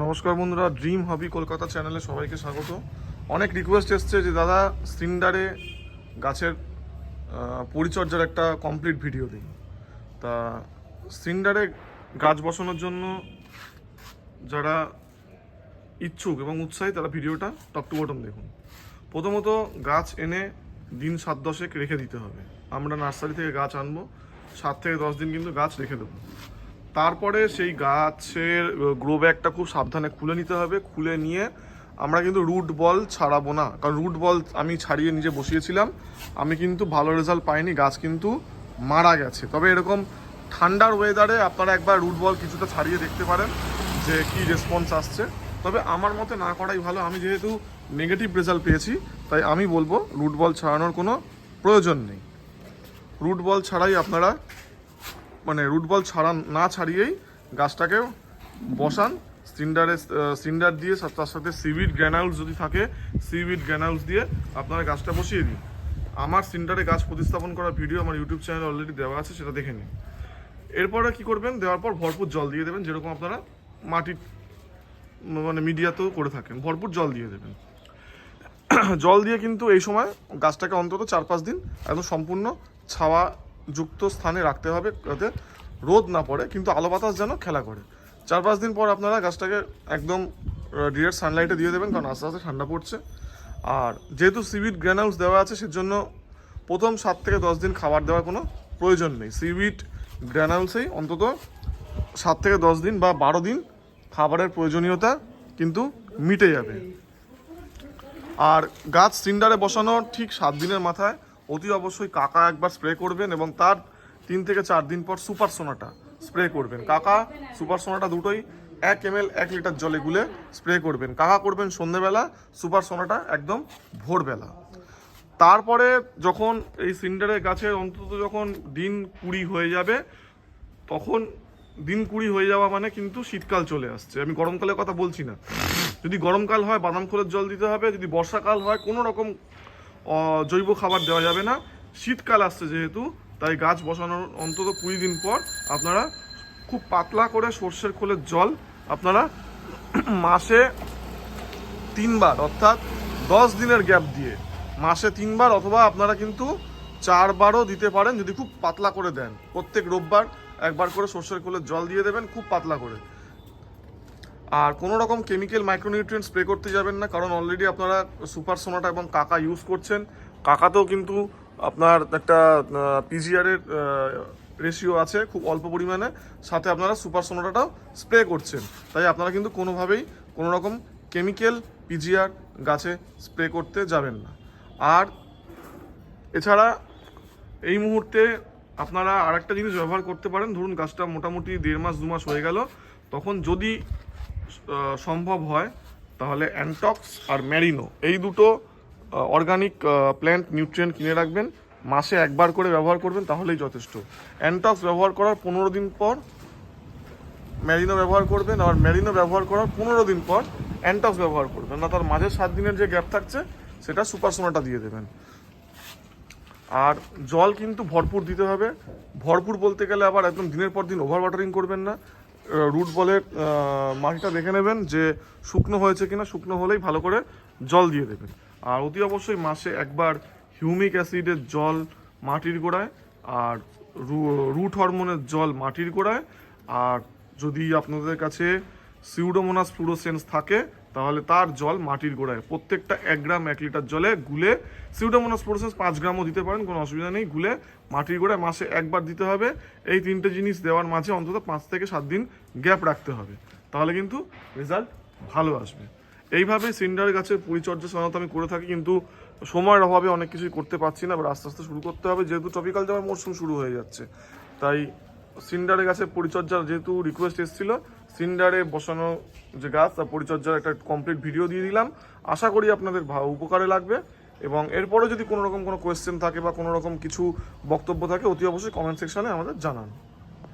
নমস্কার বন্ধুরা ড্রিম হবি কলকাতা চ্যানেলে সবাইকে স্বাগত। অনেক রিকোয়েস্ট এসছে যে, দাদা, সিন্ডারে গাছের পরিচর্যার একটা কমপ্লিট ভিডিও দিন। তা সিন্ডারে গাছ বসানোর জন্য যারা ইচ্ছুক এবং উৎসাহী, তারা ভিডিওটা টপ টু বটম দেখুন। প্রথমত, গাছ এনে দিন সাত দশেক রেখে দিতে হবে। আমরা নার্সারি থেকে গাছ আনব, সাত থেকে দশ দিন কিন্তু গাছ রেখে দেবো। তারপরে সেই গাছের গ্রো ব্যাগটা খুব সাবধানে খুলে নিতে হবে। খুলে নিয়ে আমরা কিন্তু রুট বল ছাড়াবো না। কারণ রুট বল আমি ছাড়িয়ে নিজে বসিয়েছিলাম। আমি কিন্তু ভালো রেজাল্ট পাইনি, গাছ কিন্তু মারা গেছে। তবে এরকম ঠান্ডার ওয়েদারে আপনারা একবার রুট বল কিছুটা ছাড়িয়ে দেখতে পারেন যে কি রেসপন্স আসছে। তবে আমার মতে না করাই ভালো। আমি যেহেতু নেগেটিভ রেজাল্ট পেয়েছি, তাই আমি বলব রুট বল ছাড়ানোর কোনো প্রয়োজন নেই। রুট বল ছাড়াই আপনারা মানে রুট বল ছাড়া না ছাড়িয়েই গাছটাকে বসান। সিন্ডারে সিন্ডার দিয়ে তার সাথে সিভিড গ্র্যানাউলস যদি থাকে সিভিড গ্র্যানাউলস দিয়ে আপনারা গাছটা বসিয়ে দিন। আমার সিন্ডারে গাছ প্রতিস্থাপন করার ভিডিও আমার ইউটিউব চ্যানেলে অলরেডি দেওয়া আছে, সেটা দেখে নিন। এরপরে কি করবেন? দেওয়ার পর ভরপুর জল দিয়ে দেবেন, যেরকম আপনারা মাটির মানে মিডিয়াতেও করে থাকেন। ভরপুর জল দিয়ে দেবেন। জল দিয়ে কিন্তু এই সময় গাছটাকে অন্তত চার পাঁচ দিন একদম সম্পূর্ণ ছাওয়া যুক্ত স্থানে রাখতে হবে, যাতে রোদ না পড়ে, কিন্তু আলো বাতাস যেন খেলা করে। চার পাঁচ দিন পর আপনারা গাছটাকে একদম ডিরেক্ট সানলাইটে দিয়ে দেবেন, কারণ আস্তে আস্তে ঠান্ডা পড়ছে। আর যেহেতু সিভিড গ্র্যানাউলস দেওয়া আছে, সেজন্য প্রথম সাত থেকে দশ দিন খাবার দেওয়ার কোনো প্রয়োজন নেই। সিভিড গ্র্যানাউলসেই অন্তত সাত থেকে দশ দিন বা বারো দিন খাবারের প্রয়োজনীয়তা কিন্তু মিটে যাবে। আর গাছ সিন্ডারে বসানো ঠিক সাত দিনের মাথায় অতি অবশ্যই কাকা একবার স্প্রে করবেন এবং তার তিন থেকে চার দিন পর সুপার সোনাটা স্প্রে করবেন। কাকা, সুপার সোনাটা দুটোই এক এম এল এক লিটার জলে গুলে স্প্রে করবেন। কাকা করবেন সন্ধেবেলা, সুপার সোনাটা একদম ভোরবেলা। তারপরে যখন এই সিন্ডারের গাছের অন্তত যখন দিন কুড়ি হয়ে যাবে, তখন দিন কুড়ি হয়ে যাওয়া মানে কিন্তু শীতকাল চলে আসছে। আমি গরমকালের কথা বলছি না। যদি গরমকাল হয়, বাদাম খোলের জল দিতে হবে, যদি বর্ষাকাল হয়, কোনো রকম জৈব খাবার দেওয়া যাবে না। শীতকাল আসছে যেহেতু, তাই গাছ বসানোর অন্তত কুড়ি দিন পর আপনারা খুব পাতলা করে সর্ষের খোলের জল আপনারা মাসে তিনবার, অর্থাৎ দশ দিনের গ্যাপ দিয়ে মাসে তিনবার অথবা আপনারা কিন্তু চারবারও দিতে পারেন যদি খুব পাতলা করে দেন। প্রত্যেক রোববার একবার করে সর্ষের খোলের জল দিয়ে দেবেন, খুব পাতলা করে। আর কোনো রকম কেমিক্যাল মাইক্রোনিউট্রিয়েন্ট স্প্রে করতে যাবেন না, কারণ অলরেডি আপনারা সুপার সোনাটা এবং কাকা ইউজ করছেন। কাকাতেও কিন্তু আপনার একটা পিজিআরের রেশিও আছে খুব অল্প পরিমাণে। সাথে আপনারা সুপার সোনাটাটাও স্প্রে করছেন। তাই আপনারা কিন্তু কোনোভাবেই কোনো রকম কেমিক্যাল পিজিআর গাছে স্প্রে করতে যাবেন না। আর এছাড়া এই মুহূর্তে আপনারা আরেকটা জিনিস ব্যবহার করতে পারেন। ধরুন গাছটা মোটামুটি দেড় মাস, দু মাস হয়ে গেল। তখন যদি সম্ভব হয়, তাহলে অ্যান্টক্স আর ম্যারিনো এই দুটো অর্গানিক প্ল্যান্ট নিউট্রিয়েন্ট কিনে রাখবেন, মাসে একবার করে ব্যবহার করবেন, তাহলেই যথেষ্ট। অ্যান্টক্স ব্যবহার করার পনেরো দিন পর ম্যারিনো ব্যবহার করবেন আর ম্যারিনো ব্যবহার করার পনেরো দিন পর অ্যান্টক্স ব্যবহার করবেন। না, তার মাঝে সাত দিনের যে গ্যাপ থাকছে, সেটা সুপারসোনাটা দিয়ে দেবেন। আর জল কিন্তু ভরপুর দিতে হবে। ভরপুর বলতে গেলে আবার একদম দিনের পর দিন ওভার ওয়াটারিং করবেন না। রুট বলে মাটিটা দেখে নেবেন যে শুকনো হয়েছে কিনা, শুকনো হলেই ভালো করে জল দিয়ে দেবেন। আর অতি অবশ্যই মাসে একবার হিউমিক অ্যাসিডের জল মাটির গোড়ায়, আর রুট হরমোনের জল মাটির গোড়ায়। আর যদি আপনাদের কাছে সিউডোমোনাস ফ্লুরোসেন্স থাকে, তাহলে তার জল মাটির গোড়ায়, প্রত্যেকটা এক গ্রাম এক লিটার জলে গুলে সিউডোমোনাস ফ্লুরোসেন্স পাঁচ গ্রামও দিতে পারেন, কোনো অসুবিধা নেই, গুলে মাটির গোড়ায় মাসে একবার দিতে হবে। এই তিনটে জিনিস দেওয়ার মাঝে অন্তত পাঁচ থেকে সাত দিন গ্যাপ রাখতে হবে, তাহলে কিন্তু রেজাল্ট ভালো আসবে। এইভাবে সিন্ডার গাছের পরিচর্যা সাধারণত আমি করে থাকি, কিন্তু সময়ের অভাবে অনেক কিছুই করতে পারছি না, এবার আস্তে আস্তে শুরু করতে হবে, যেহেতু টপিক্যাল যাওয়ার মরশুম শুরু হয়ে যাচ্ছে। তাই সিন্ডারের গাছের পরিচর্যার যেহেতু রিকোয়েস্ট এসেছিল সিন্ডারে বসানো যে গাছ, তার পরিচর্যার একটা কমপ্লিট ভিডিও দিয়ে দিলাম। আশা করি আপনাদের উপকারে লাগবে। এবং এরপরে যদি কোনো রকম কোনো কোয়েশ্চেন থাকে বা কোনো রকম কিছু বক্তব্য থাকে, অতি অবশ্যই কমেন্ট সেকশানে আমাদের জানান।